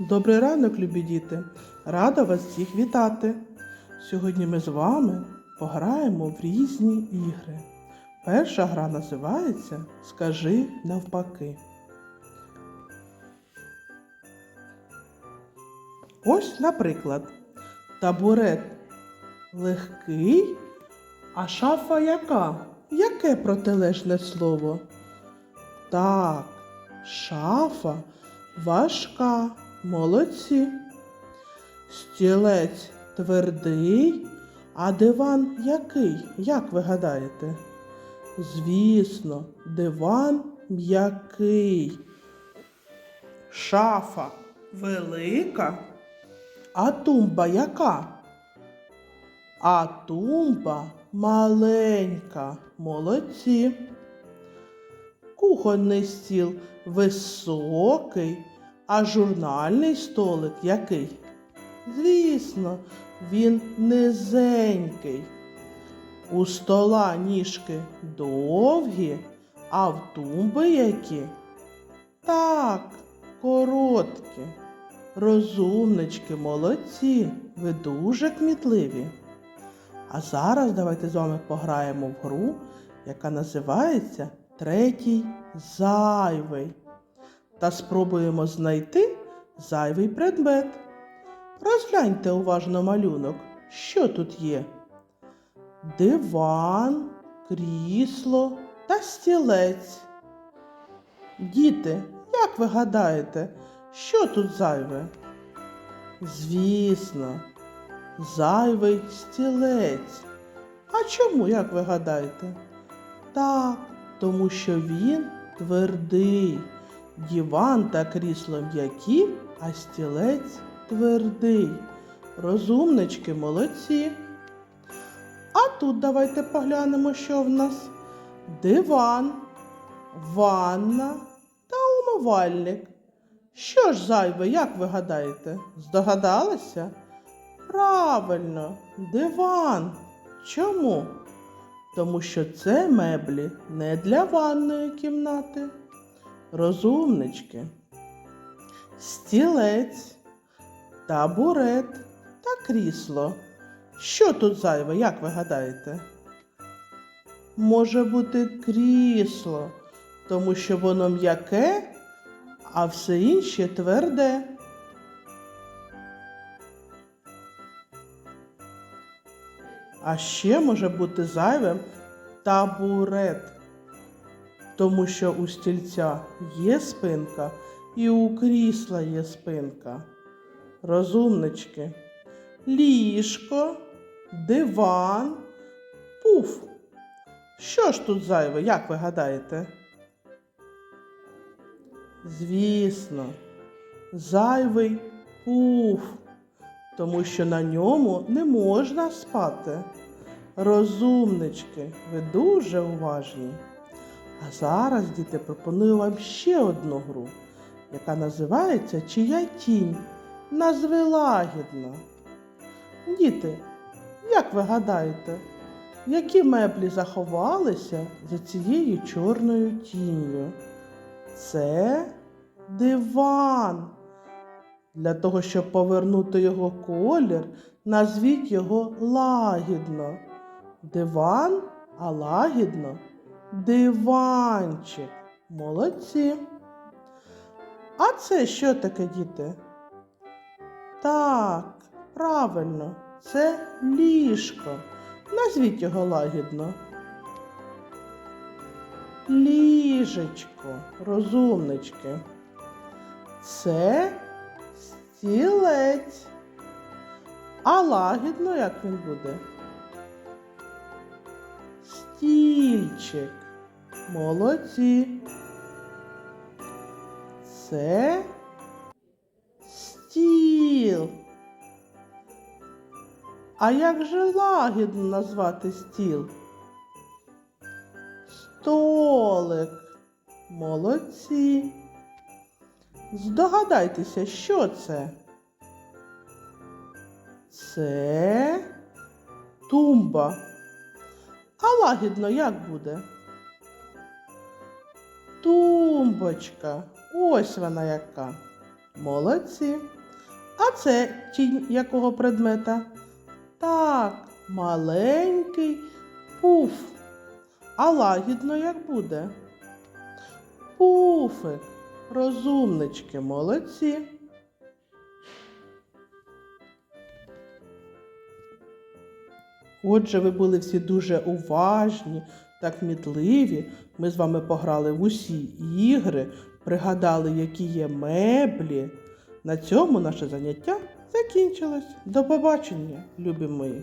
Добрий ранок, любі діти! Рада вас всіх вітати! Сьогодні ми з вами пограємо в різні ігри. Перша гра називається Скажи навпаки. Ось, наприклад, табурет легкий, а шафа яка? Яке протилежне слово? Так, шафа важка, молодці. Стілець твердий, а диван який? Як ви гадаєте? Звісно, диван м'який. Шафа велика, а тумба яка? А тумба маленька. Молодці. Кухонний стіл високий, а журнальний столик який? Звісно, він низенький. У стола ніжки довгі, а в тумби які? Так, короткі. Розумнички, молодці, ви дуже кмітливі. А зараз давайте з вами пограємо в гру, яка називається Третій зайвий. Та спробуємо знайти зайвий предмет. Розгляньте уважно малюнок, що тут є. Диван, крісло та стілець. Діти, як ви гадаєте, що тут зайве? Звісно, зайвий стілець. А чому, як ви гадаєте? Так, тому що він твердий. Діван та крісло м'які, а стілець твердий. Розумнички молодці. А тут давайте поглянемо, що в нас. Диван, ванна та умивальник. Що ж зайве, як ви гадаєте? Здогадалися? Правильно, диван. Чому? Тому що це меблі не для ванної кімнати. Розумнички. Стілець, табурет та крісло. Що тут зайве, як ви гадаєте? Може бути крісло, тому що воно м'яке, а все інше тверде. А ще може бути зайвим табурет, тому що у стільця є спинка і у крісла є спинка. Розумнички, ліжко, диван, пуф. Що ж тут зайве, як ви гадаєте? Звісно, зайвий пуф тому що на ньому не можна спати. Розумнички, ви дуже уважні. А зараз, діти, пропоную вам ще одну гру, яка називається Чия тінь? Назви лагідно. Діти, як ви гадаєте, які меблі заховалися за цією чорною тінню? Це диван. Для того, щоб повернути його колір, назвіть його лагідно. Диван, а лагідно диванчик. Молодці. А це що таке, діти? Так, правильно, це ліжко. Назвіть його лагідно. Ліжечко, розумнички. Це стілець. А лагідно як він буде? Стільчик. Молодці. Це стіл. А як же лагідно назвати стіл? Столик. Молодці. Здогадайтеся, що це? Це тумба. Лагідно як буде? Тумбочка. Ось вона яка. Молодці. А це тінь якого предмета? Так, маленький пуф. А лагідно як буде? Пуфик. Розумнички, молодці. Отже, ви були всі дуже уважні та кмітливі. Ми з вами пограли в усі ігри, пригадали, які є меблі. На цьому наше заняття закінчилось. До побачення, любі мої.